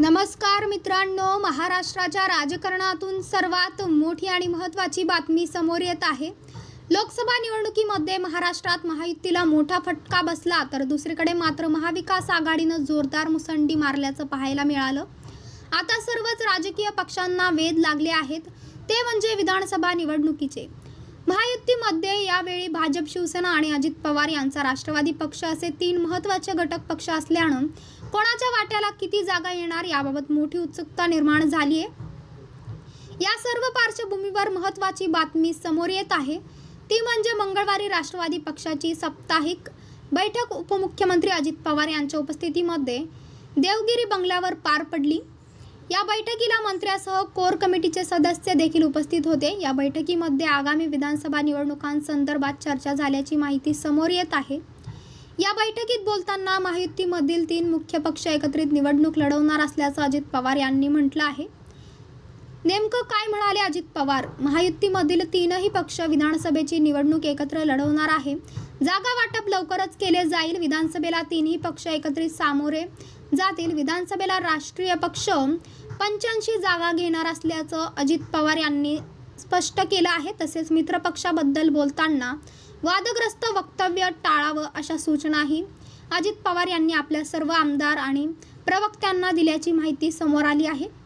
नमस्कार मित्रांनो महाराष्ट्राच्या राजकारणातून सर्वात मोठी आणि महत्त्वाची बातमी समोर येत आहे. लोकसभा निवडणुकीमध्ये महाराष्ट्रात महायुतीला मोठा फटका बसला तर दुसरीकडे मात्र महाविकास आघाडीनं जोरदार मुसंडी मारल्याचं पाहायला मिळालं. आता सर्वच राजकीय पक्षांना वेध लागले आहेत. ते म्हणजे विधानसभा निवडणुकीचे. महायुतीमध्ये यावेळी भाजप शिवसेना आणि अजित पवार यांचा राष्ट्रवादी पक्ष असे तीन महत्त्वाचे घटक पक्ष असल्यानं कोणाच्या वाट्याला किती जागा येणार याबाबत मोठी उत्सुकता निर्माण झाली आहे या सर्व पार्श्वभूमीवर महत्त्वाची बातमी समोर येत आहे. ती म्हणजे मंगळवारी राष्ट्रवादी पक्षाची साप्ताहिक बैठक उपमुख्यमंत्री अजित पवार यांच्या उपस्थितीमध्ये देवगिरी बंगल्यावर पार पडली. या बैठकीला मंत्र्यासह कोर कमिटीचे सदस्य देखील उपस्थित होते. या बैठकीमध्ये आगामी विधानसभा निवडणुकांसंदर्भात चर्चा झाल्याची माहिती समोर येत आहे. या बैठकीत बोलताना महायुतीमधील तीन मुख्य पक्ष एकत्रित निवडणूक लढवणार असल्याचं अजित पवार यांनी म्हटलं आहे. नेमकं काय म्हणाले अजित पवार? महायुतीमधील तीनही पक्ष विधानसभेची निवडणूक एकत्र लढवणार आहे. जागा वाटप लवकरच केले जाईल. विधानसभेला तीनही पक्ष एकत्रित सामोरे जातील. विधानसभेला राष्ट्रीय पक्ष पंच्याऐंशी जागा घेणार असल्याचं अजित पवार यांनी स्पष्ट केलं आहे. तसेच मित्रपक्षाबद्दल बोलताना वादग्रस्त वक्तव्य टाळावं अशा सूचनाही अजित पवार यांनी आपल्या सर्व आमदार आणि प्रवक्त्यांना दिल्याची माहिती समोर आली आहे.